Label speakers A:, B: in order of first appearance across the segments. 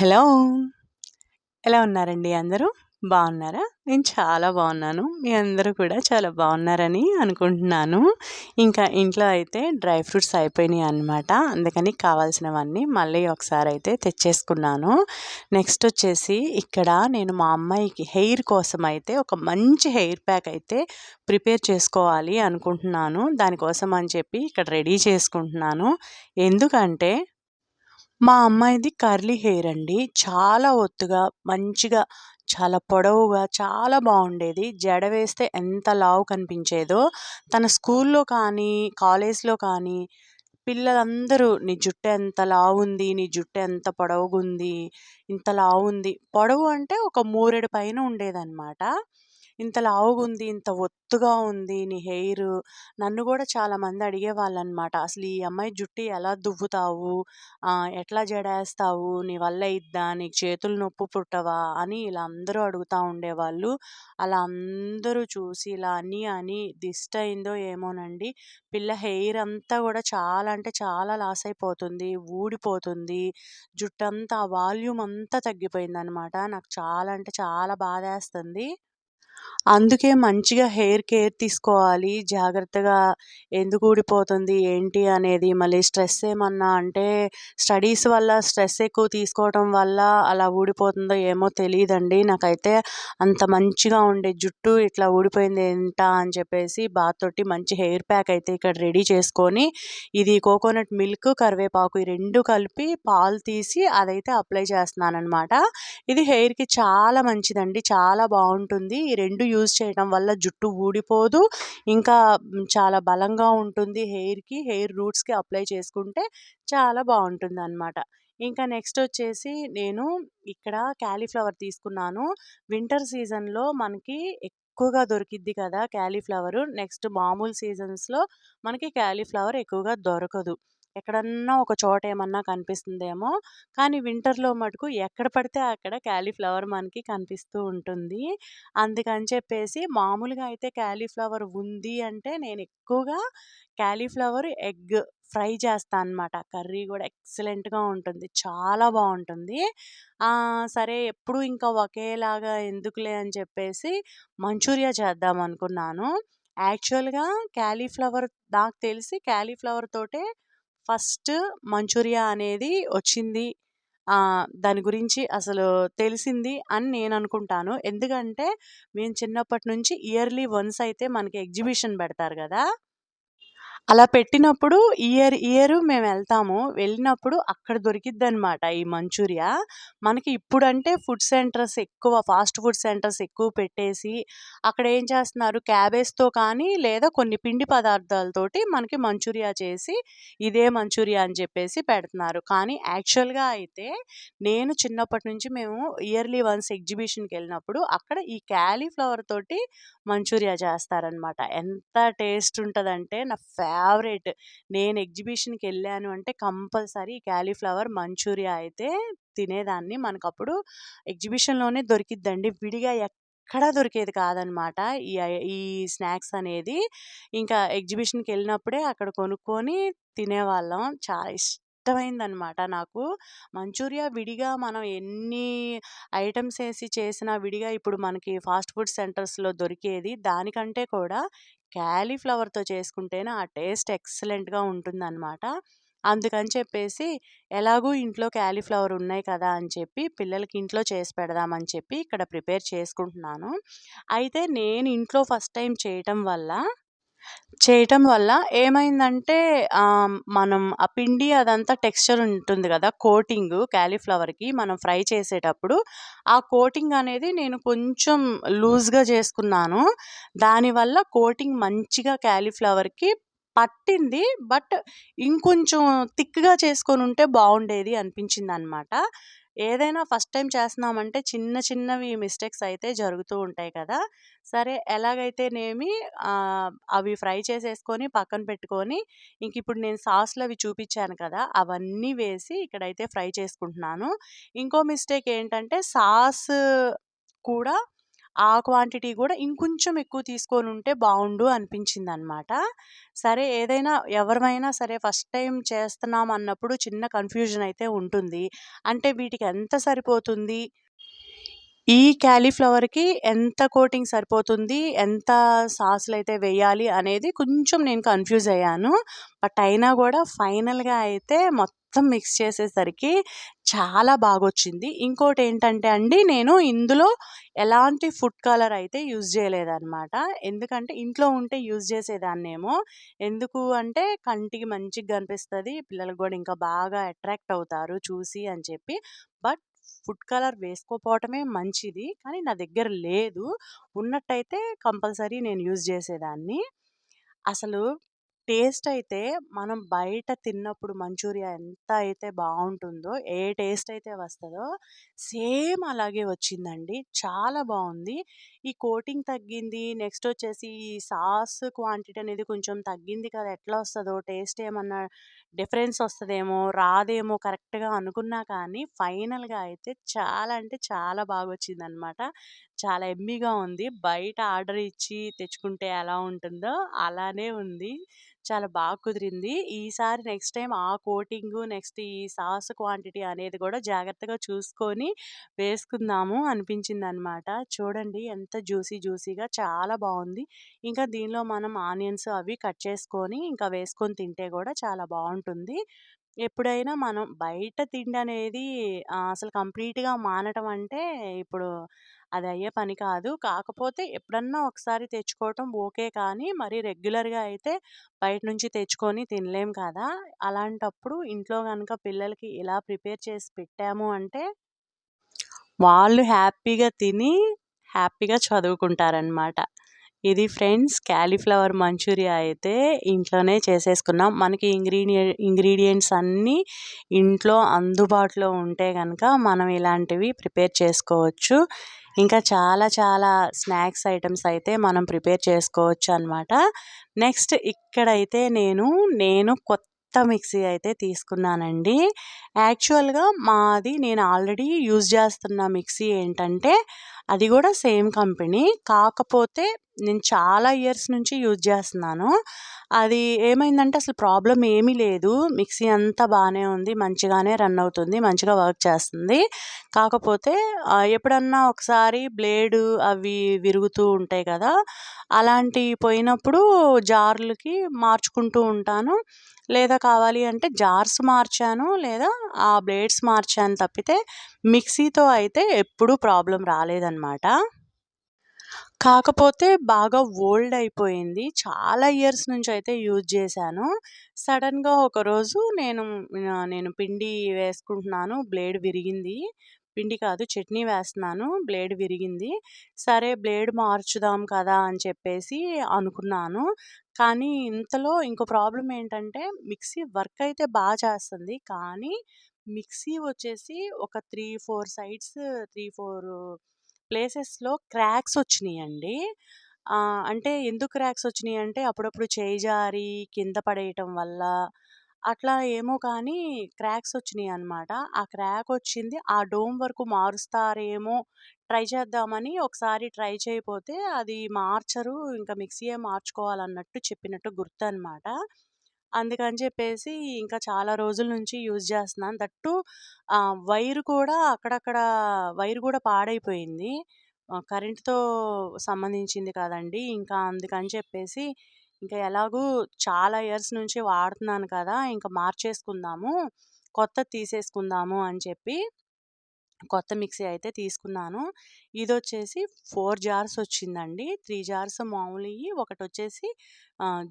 A: Hello! ఎలా ఉన్నారండి అందరూ? బాగున్నారా నేను చాలా బాగున్నాను మీ అందరూ కూడా చాలా బాగున్నారని అనుకుంటున్నాను. ఇంకా ఇంట్లో అయితే డ్రై ఫ్రూట్స్ అయిపోయినాయి అనమాట అందుకని కావాల్సినవన్నీ మళ్ళీ ఒకసారి అయితే తెచ్చేసుకున్నాను. నెక్స్ట్ వచ్చేసి ఇక్కడ నేను మా అమ్మాయికి హెయిర్ కోసం అయితే ఒక మంచి హెయిర్ ప్యాక్ అయితే ప్రిపేర్ చేసుకోవాలి అనుకుంటున్నాను. దానికోసం అని చెప్పి ఇక్కడ రెడీ చేసుకుంటున్నాను. ఎందుకంటే మా అమ్మాయిది కర్లీ హెయిర్ అండి. చాలా ఒత్తుగా, మంచిగా, చాలా పొడవుగా, చాలా బాగుండేది. జడ వేస్తే ఎంత లావు కనిపించేదో. తన స్కూల్లో కానీ, కాలేజ్‌లో కానీ పిల్లలందరూ "నీ జుట్టు ఎంత లావుంది, నీ జుట్టు ఎంత పొడవుగుంది, ఇంత లావుంది." పొడవు అంటే ఒక మూరెడు పైన ఉండేదన్నమాట ఇంత లావుగుంది, ఇంత ఒత్తుగా ఉంది నీ హెయిర్ నన్ను కూడా చాలామంది అడిగేవాళ్ళనమాట. "అసలు ఈ అమ్మాయి జుట్టు ఎలా దువ్వుతావు? ఎట్లా జడేస్తావు? నీ వల్ల ఇద్దా నీకు చేతులు నొప్పి పుట్టవా?" అని ఇలా అందరూ అడుగుతా ఉండేవాళ్ళు. అలా అందరూ చూసి ఇలా అని, అని దిష్టయిందో ఏమోనండి. పిల్ల హెయిర్ అంతా కూడా చాలా అంటే చాలా లాస్ అయిపోతుంది. ఊడిపోతుంది. జుట్టంతా వాల్యూమ్ అంతా తగ్గిపోయిందనమాట. నాకు చాలా అంటే చాలా బాధేస్తుంది. అందుకే మంచిగా హెయిర్ కేర్ తీసుకోవాలి. జాగ్రత్తగా ఎందుకు ఊడిపోతుంది, ఏంటి అనేది మళ్ళీ స్ట్రెస్ ఏమన్నా అంటే స్టడీస్ వల్ల స్ట్రెస్ ఎక్కువ తీసుకోవటం వల్ల అలా ఊడిపోతుందో ఏమో తెలియదండి నాకైతే అంత మంచిగా ఉండే జుట్టు ఇట్లా ఊడిపోయింది ఏంట అని చెప్పేసి బాధతోటి మంచి హెయిర్ ప్యాక్ అయితే ఇక్కడ రెడీ చేసుకొని, ఇది కోకోనట్ మిల్క్, కరివేపాకు ఈ రెండు కలిపి పాలు తీసి అదైతే అప్లై చేస్తున్నాను అనమాట ఇది హెయిర్‌కి చాలా మంచిదండి. చాలా బాగుంటుంది ఈ రెండు యూజ్ చేయడం వల్ల జుట్టు ఊడిపోదు. ఇంకా చాలా బలంగా ఉంటుంది హెయిర్‌కి. హెయిర్ రూట్స్‌కి అప్లై చేసుకుంటే చాలా బాగుంటుంది అనమాట ఇంకా నెక్స్ట్ వచ్చేసి నేను ఇక్కడ క్యాలీఫ్లవర్ తీసుకున్నాను. వింటర్ సీజన్‌లో మనకి ఎక్కువగా దొరికిద్ది కదా క్యాలీఫ్లవరు నెక్స్ట్ మామూలు సీజన్స్‌లో మనకి క్యాలీఫ్లవర్ ఎక్కువగా దొరకదు. ఎక్కడన్నా ఒక చోట ఏమన్నా కనిపిస్తుందేమో. కానీ వింటర్‌లో మటుకు ఎక్కడ పడితే అక్కడ క్యాలీఫ్లవర్ మనకి కనిపిస్తూ ఉంటుంది. అందుకని చెప్పేసి మామూలుగా అయితే క్యాలీఫ్లవర్ ఉంది అంటే నేను ఎక్కువగా క్యాలీఫ్లవర్ ఎగ్ ఫ్రై చేస్తాను అనమాట. కర్రీ కూడా ఎక్సలెంట్‌గా ఉంటుంది. చాలా బాగుంటుంది సరే ఎప్పుడు ఇంకా ఒకేలాగా ఎందుకులే అని చెప్పేసి మంచూరియా చేద్దాం అనుకున్నాను. యాక్చువల్‌గా క్యాలీఫ్లవర్ నాకు తెలిసి క్యాలీఫ్లవర్ తోటే ఫస్ట్ మంచూరియా అనేది వచ్చింది. దాని గురించి అసలు తెలిసింది అని నేను అనుకుంటాను. ఎందుకంటే మేము చిన్నప్పటి నుంచి ఇయర్‌లీ వన్స్ అయితే మనకి ఎగ్జిబిషన్ పెడతారు కదా అలా పెట్టినప్పుడు ఇయర్, ఇయర్ మేము వెళ్తాము వెళ్ళినప్పుడు అక్కడ దొరికిద్దనమాట ఈ మంచూరియా. మనకి ఇప్పుడంటే ఫుడ్ సెంటర్స్ ఎక్కువ ఫాస్ట్ ఫుడ్ సెంటర్స్ ఎక్కువ పెట్టేసి అక్కడ ఏం చేస్తున్నారు క్యాబేజ్‌తో కానీ లేదా కొన్ని పిండి పదార్థాలతోటి మనకి మంచూరియా చేసి ఇదే మంచూరియా అని చెప్పేసి పెడుతున్నారు. కానీ యాక్చువల్‌గా అయితే నేను చిన్నప్పటి నుంచి మేము ఇయర్‌లీ వన్స్ ఎగ్జిబిషన్కి వెళ్ళినప్పుడు అక్కడ ఈ క్యాలీఫ్లవర్ తోటి మంచూరియా చేస్తారనమాట. ఎంత టేస్ట్ ఉంటుందంటే నా ఫేవరెట్. నేను ఎగ్జిబిషన్కి వెళ్ళాను అంటే కంపల్సరీ క్యాలీఫ్లవర్ మంచూరియా అయితే తినేదాన్ని. మనకప్పుడు ఎగ్జిబిషన్‌లోనే దొరికిద్దండి. విడిగా ఎక్కడా దొరికేది కాదనమాట. ఈ ఈ స్నాక్స్ అనేది. ఇంకా ఎగ్జిబిషన్కి వెళ్ళినప్పుడే అక్కడ కొనుక్కొని తినేవాళ్ళం. చాలా ఇష్టమైందనమాట నాకు. మంచూరియా విడిగా మనం ఎన్ని ఐటమ్స్ వేసి చేసినా విడిగా ఇప్పుడు మనకి ఫాస్ట్ ఫుడ్ సెంటర్స్‌లో దొరికేది దానికంటే కూడా క్యాలీఫ్లవర్తో చేసుకుంటేనే ఆ టేస్ట్ ఎక్సలెంట్‌గా ఉంటుందనమాట. అందుకని చెప్పేసి ఎలాగూ ఇంట్లో క్యాలీఫ్లవర్ ఉన్నాయి కదా అని చెప్పి పిల్లలకి ఇంట్లో చేసి పెడదామని చెప్పి ఇక్కడ ప్రిపేర్ చేసుకుంటున్నాను. అయితే నేను ఇంట్లో ఫస్ట్ టైం చేయటం వల్ల చేయటం వల్ల ఏమైందంటే మనం ఆ పిండి అదంతా టెక్స్చర్ ఉంటుంది కదా కోటింగ్ క్యాలీఫ్లవర్కి మనం ఫ్రై చేసేటప్పుడు ఆ కోటింగ్ అనేది నేను కొంచెం లూజ్‌గా చేసుకున్నాను. దానివల్ల కోటింగ్ మంచిగా క్యాలీఫ్లవర్కి పట్టింది. బట్ ఇంకొంచెం థిక్‌గా బాగుండేది అనిపించింది అనమాట ఏదైనా ఫస్ట్ టైం చేస్తున్నామంటే చిన్న చిన్నవి మిస్టేక్స్ అయితే జరుగుతూ ఉంటాయి కదా! సరే ఎలాగైతేనేమి అవి ఫ్రై చేసేసుకొని పక్కన పెట్టుకొని ఇంకిప్పుడు నేను సాస్‌లవి చూపించాను కదా! అవన్నీ వేసి ఇక్కడైతే ఫ్రై చేసుకుంటున్నాను. ఇంకో మిస్టేక్ ఏంటంటే సాస్ కూడా ఆ క్వాంటిటీ కూడా ఇంకొంచెం ఎక్కువ తీసుకొని ఉంటే బాగుండు అనిపించింది అనమాట సరే ఏదైనా ఎవరివైనా సరే ఫస్ట్ టైం చేస్తున్నాం అన్నప్పుడు చిన్న కన్‌ఫ్యూజన్ అయితే ఉంటుంది. అంటే వీటికి ఎంత సరిపోతుంది? ఈ క్యాలీఫ్లవర్‌కి ఎంత కోటింగ్ సరిపోతుంది? ఎంత సాసులైతే వేయాలి అనేది కొంచెం నేను కన్‌ఫ్యూజ్ అయ్యాను. బట్ అయినా కూడా ఫైనల్‌గా అయితే మొత్తం మొత్తం మిక్స్ చేసేసరికి చాలా బాగొచ్చింది. ఇంకోటేంటంటే అండి నేను ఇందులో ఎలాంటి ఫుడ్ కలర్ అయితే యూజ్ చేయలేదన్నమాట ఎందుకంటే ఇంట్లో ఉంటే యూజ్ చేసేదాన్నేమో. ఎందుకు అంటే కంటికి మంచిగా కనిపిస్తుంది పిల్లలు కూడా ఇంకా బాగా అట్రాక్ట్ అవుతారు చూసి అని చెప్పి. బట్ ఫుడ్ కలర్ వేసుకోపోవటమే మంచిది. కానీ నా దగ్గర లేదు. ఉన్నట్టయితే కంపల్సరీ నేను యూజ్ చేసేదాన్ని. అసలు టేస్ట్ అయితే మనం బయట తిన్నప్పుడు మంచూరియా ఎంత అయితే బాగుంటుందో ఏ టేస్ట్ అయితే వస్తుందో సేమ్ అలాగే వచ్చిందండి. చాలా బాగుంది ఈ కోటింగ్ తగ్గింది. నెక్స్ట్ వచ్చేసి ఈ సాస్ క్వాంటిటీ అనేది కొంచెం తగ్గింది కదా! ఎట్లా వస్తుందో టేస్ట్ ఏమన్నా డిఫరెన్స్ వస్తుందేమో రాదేమో కరెక్ట్‌గా అనుకున్నా కానీ ఫైనల్‌గా అయితే చాలా అంటే చాలా బాగా వచ్చిందనమాట చాలా ఎమ్మిగా ఉంది. బయట ఆర్డర్ ఇచ్చి తెచ్చుకుంటే ఎలా ఉంటుందో అలానే ఉంది. చాలా బాగా కుదిరింది. ఈసారి నెక్స్ట్ టైమ్ ఆ కోటింగు, నెక్స్ట్ ఈ సాస్ క్వాంటిటీ అనేది కూడా జాగ్రత్తగా చూసుకొని వేసుకుందాము అనిపించిందనమాట. చూడండి ఎంత జ్యూసీ జ్యూసీగా చాలా బావుంది. ఇంకా దీనిలో మనం ఆనియన్స్ అవి కట్ చేసుకొని ఇంకా వేసుకొని తింటే గూడా చాలా బావుంటుంది. ఎప్పుడైనా మనం బయట తిండనేది ఆహ్, అసలు కంప్లీట్‌గా మానటం అంటే ఇప్పుడు అది అయ్యే పని కాదు. కాకపోతే ఎప్పుడన్నా ఒకసారి తెచ్చుకోవటం ఓకే. కానీ మరి రెగ్యులర్‌గా అయితే బయట నుంచి తెచ్చుకొని తినలేం కదా! అలాంటప్పుడు ఇంట్లో గనక పిల్లలకి ఇలా ప్రిపేర్ చేసి పెట్టాము అంటే వాళ్ళు హ్యాపీగా తిని, హ్యాపీగా చదువుకుంటారనమాట. ఇది ఫ్రెండ్స్ క్యాలీఫ్లవర్ మంచూరియా అయితే ఇంట్లోనే చేసేసుకున్నాం. మనకి ఇంగ్రీడియ ఇంగ్రీడియంట్స్ అన్నీ ఇంట్లో అందుబాటులో ఉంటే కనుక మనం ఇలాంటివి ప్రిపేర్ చేసుకోవచ్చు. ఇంకా చాలా చాలా స్నాక్స్ ఐటమ్స్ అయితే మనం ప్రిపేర్ చేసుకోవచ్చు అనమాట నెక్స్ట్ ఇక్కడైతే నేను, నేను కొత్త మిక్సీ అయితే తీసుకున్నానండి. యాక్చువల్‌గా మాది నేను ఆల్రెడీ యూజ్ చేస్తున్న మిక్సీ ఏంటంటే అది కూడా సేమ్ కంపెనీ. కాకపోతే నేను చాలా ఇయర్స్ నుంచి యూజ్ చేస్తున్నాను. అది ఏమైందంటే అసలు ప్రాబ్లం ఏమీ లేదు. మిక్సీ అంతా బాగానే ఉంది. మంచిగానే రన్ అవుతుంది. మంచిగా వర్క్ చేస్తుంది. కాకపోతే ఎప్పుడన్నా ఒకసారి బ్లేడు అవి విరుగుతూ ఉంటాయి కదా! అలాంటి పోయినప్పుడు జార్‌లకి మార్చుకుంటూ ఉంటాను. లేదా కావాలి అంటే జార్స్ మార్చాను. లేదా ఆ బ్లేడ్స్ మార్చాను తప్పితే మిక్సీతో అయితే ఎప్పుడూ ప్రాబ్లం రాలేదనమాట. కాకపోతే బాగా ఓల్డ్ అయిపోయింది. చాలా ఇయర్స్ నుంచి అయితే యూజ్ చేశాను. సడన్గా ఒకరోజు నేను నేను పిండి వేసుకుంటున్నాను. బ్లేడ్ విరిగింది. పిండి కాదు చట్నీ వేస్తున్నాను. బ్లేడ్ విరిగింది. సరే బ్లేడ్ మార్చుదాం కదా! అని చెప్పేసి అనుకున్నాను. కానీ ఇంతలో ఇంకో ప్రాబ్లం ఏంటంటే మిక్సీ వర్క్ అయితే బాగా చేస్తుంది. కానీ మిక్సీ వచ్చేసి ఒక 3, 4 సైడ్స్ 3, 4 ప్లేసెస్‌లో క్రాక్స్ వచ్చినియండి. ఆహ్, అంటే ఎందుకు క్రాక్స్ వచ్చినియంటే అప్పుడప్పుడు చేయి జారి కింద పడేయటం వల్ల అట్లా ఏమో కానీ క్రాక్స్ వచ్చినియనమాట. ఆ క్రాక్ వచ్చింది. ఆ డోమ్ వరకు మారుస్తారేమో ట్రై చేద్దామని ఒకసారి ట్రై చేయపోతే అది మార్చరు. ఇంకా మిక్సీయే మార్చుకోవాలన్నట్టు చెప్పినట్టు గుర్తనమాట. అందుకని చెప్పేసి ఇంకా చాలా రోజుల నుంచి యూజ్ చేస్తున్నాను. దట్ టూ ఆహ్, వైర్ కూడా అక్కడక్కడ వైర్ కూడా పాడైపోయింది. ఆహ్, కరెంట్‌తో సంబంధించింది కదండీ! ఇంకా అందుకని చెప్పేసి ఇంకా ఎలాగూ చాలా ఇయర్స్ నుంచి వాడుతున్నాను కదా! ఇంక మార్చేసుకుందాము. కొత్తది తీసేసుకుందాము అని చెప్పి కొత్త మిక్సీ అయితే తీసుకున్నాను. ఇది వచ్చేసి ఫోర్ జార్స్ వచ్చిందండి. త్రీ జార్స్ మామూలువి ఒకటి వచ్చేసి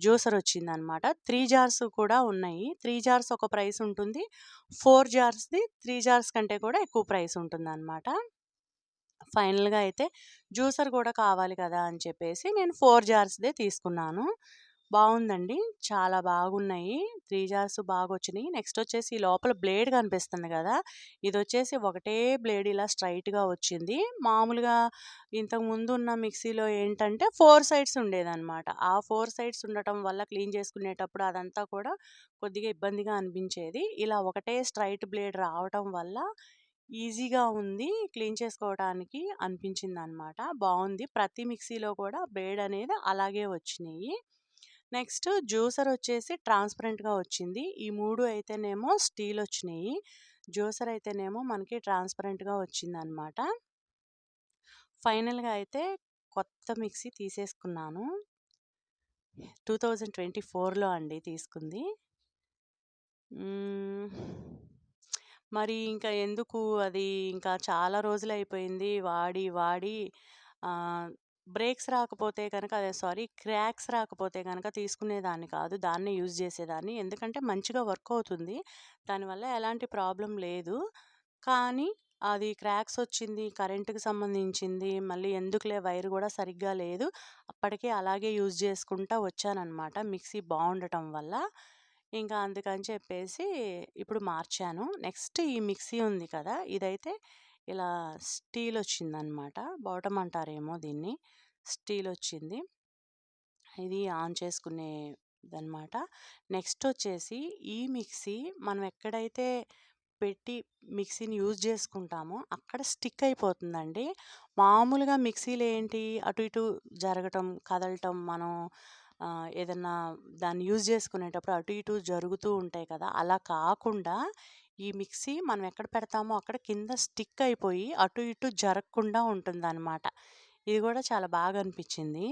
A: జ్యూసర్ వచ్చిందనమాట. త్రీ జార్స్ కూడా ఉన్నాయి. త్రీ జార్స్ ఒక ప్రైస్ ఉంటుంది. ఫోర్ జార్స్‌ది త్రీ జార్స్ కంటే కూడా ఎక్కువ ప్రైస్ ఉంటుందనమాట. ఫైనల్‌గా అయితే జ్యూసర్ కూడా కావాలి కదా! అని చెప్పేసి నేను ఫోర్ జార్స్‌దే తీసుకున్నాను. బాగుందండి చాలా బాగున్నాయి. త్రీ జార్స్ బాగా వచ్చినాయి నెక్స్ట్ వచ్చేసి లోపల బ్లేడ్ కనిపిస్తుంది కదా ఇది వచ్చేసి ఒకటే బ్లేడ్ ఇలా స్ట్రైట్గా వచ్చింది. మామూలుగా ఇంతకుముందు ఉన్న మిక్సీలో ఏంటంటే ఫోర్ సైడ్స్ ఉండేదన్నమాట ఆ ఫోర్ సైడ్స్ ఉండటం వల్ల క్లీన్ చేసుకునేటప్పుడు అదంతా కూడా కొద్దిగా ఇబ్బందిగా అనిపించేది. ఇలా ఒకటే స్ట్రైట్ బ్లేడ్ రావటం వల్ల ఈజీగా ఉంది క్లీన్ చేసుకోవడానికి అనిపించిందనమాట. బాగుంది ప్రతి మిక్సీలో కూడా బ్లేడ్ అనేది అలాగే వచ్చినాయి నెక్స్ట్ జ్యూసర్ వచ్చేసి ట్రాన్స్‌పరెంట్‌గా వచ్చింది. ఈ మూడు అయితేనేమో స్టీల్ వచ్చినాయి జ్యూసర్ అయితేనేమో మనకి ట్రాన్స్‌పరెంట్‌గా వచ్చిందనమాట. ఫైనల్‌గా అయితే కొత్త మిక్సీ తీసేసుకున్నాను. 2024లో అండి తీసుకుంది. మరి ఇంకా ఎందుకు అది ఇంకా చాలా రోజులు అయిపోయింది వాడి, వాడి బ్రేక్స్ రాకపోతే కనుక అదే సారీ క్రాక్స్ రాకపోతే కనుక తీసుకునేదాన్ని కాదు. దాన్నే యూజ్ చేసేదాన్ని. ఎందుకంటే మంచిగా వర్క్ అవుతుంది. దానివల్ల ఎలాంటి ప్రాబ్లం లేదు. కానీ అది క్రాక్స్ వచ్చింది. కరెంట్‌కి సంబంధించింది. మళ్ళీ ఎందుకులే వైర్ కూడా సరిగ్గా లేదు. అప్పటికే అలాగే యూజ్ చేసుకుంటా వచ్చాననమాట. మిక్సీ బాగుండటం వల్ల. ఇంకా అందుకని చెప్పేసి ఇప్పుడు మార్చాను. నెక్స్ట్ ఈ మిక్సీ ఉంది కదా! ఇదైతే ఇలా స్టీల్ వచ్చిందనమాట. బాటమ్ అంటారేమో దీన్ని. స్టీల్ వచ్చింది. ఇది ఆన్ చేసుకునేదనమాట. నెక్స్ట్ వచ్చేసి ఈ మిక్సీ మనం ఎక్కడైతే పెట్టి మిక్సీని యూజ్ చేసుకుంటామో అక్కడ స్టిక్ అయిపోతుందండి. మామూలుగా మిక్సీలు ఏంటి అటు ఇటు జరగటం, కదలటం మనం ఏదన్నా దాన్ని యూజ్ చేసుకునేటప్పుడు అటు ఇటు జరుగుతూ ఉంటాయి కదా! అలా కాకుండా ఈ మిక్సీ మనం ఎక్కడ పెడతామో అక్కడ కింద స్టిక్ అయిపోయి అటు ఇటు జరగకుండా ఉంటుందనమాట. ఇది కూడా చాలా బాగా అనిపించింది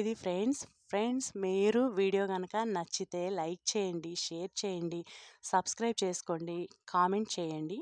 A: ఇది ఫ్రెండ్స్. ఫ్రెండ్స్ మీరు వీడియో కనుక నచ్చితే లైక్ చేయండి, షేర్ చేయండి, సబ్స్క్రైబ్ చేసుకోండి, కామెంట్ చేయండి.